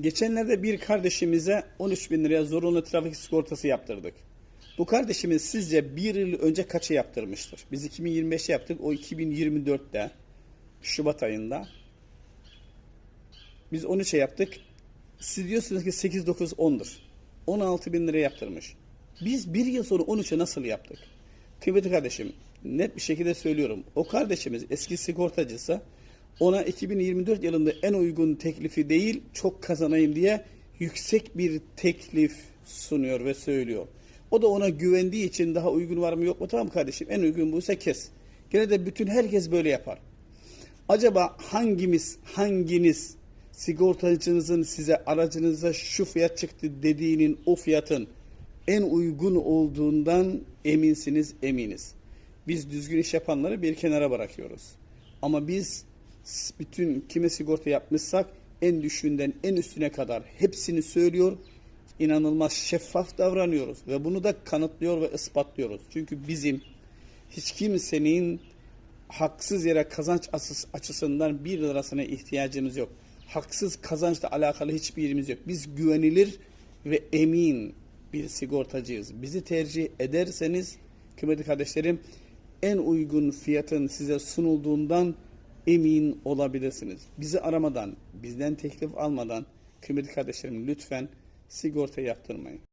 Geçenlerde bir kardeşimize 13 bin liraya zorunlu trafik sigortası yaptırdık. Bu kardeşimiz sizce bir yıl önce kaça yaptırmıştır? Biz 2025'e yaptık, o 2024'te Şubat ayında. Biz 13'e yaptık. Siz diyorsunuz ki 8, 9, 10'dur. 16 bin liraya yaptırmış. Biz bir yıl sonra 13'e nasıl yaptık? Kıymetli kardeşim, net bir şekilde söylüyorum. O kardeşimiz eski sigortacısı ona 2024 yılında en uygun teklifi değil, çok kazanayım diye yüksek bir teklif sunuyor ve söylüyor. O da ona güvendiği için daha uygun var mı yok mu tamam kardeşim en uygun buysa kes. Gene de bütün herkes böyle yapar. Acaba hangimiz, hanginiz sigortacınızın size aracınıza şu fiyat çıktı dediğinin o fiyatın en uygun olduğundan eminsiniz, eminiz. Biz düzgün iş yapanları bir kenara bırakıyoruz. Ama biz bütün kime sigorta yapmışsak en düşüğünden en üstüne kadar hepsini söylüyor. inanılmaz şeffaf davranıyoruz ve bunu da kanıtlıyor ve ispatlıyoruz. Çünkü bizim hiç kimsenin haksız yere kazanç açıs- açısından bir lirasına ihtiyacımız yok. Haksız kazançla alakalı hiçbir yerimiz yok. Biz güvenilir ve emin bir sigortacıyız. Bizi tercih ederseniz kıymetli kardeşlerim en uygun fiyatın size sunulduğundan emin olabilirsiniz. Bizi aramadan, bizden teklif almadan kıymetli kardeşlerim lütfen sigorta yaptırmayın.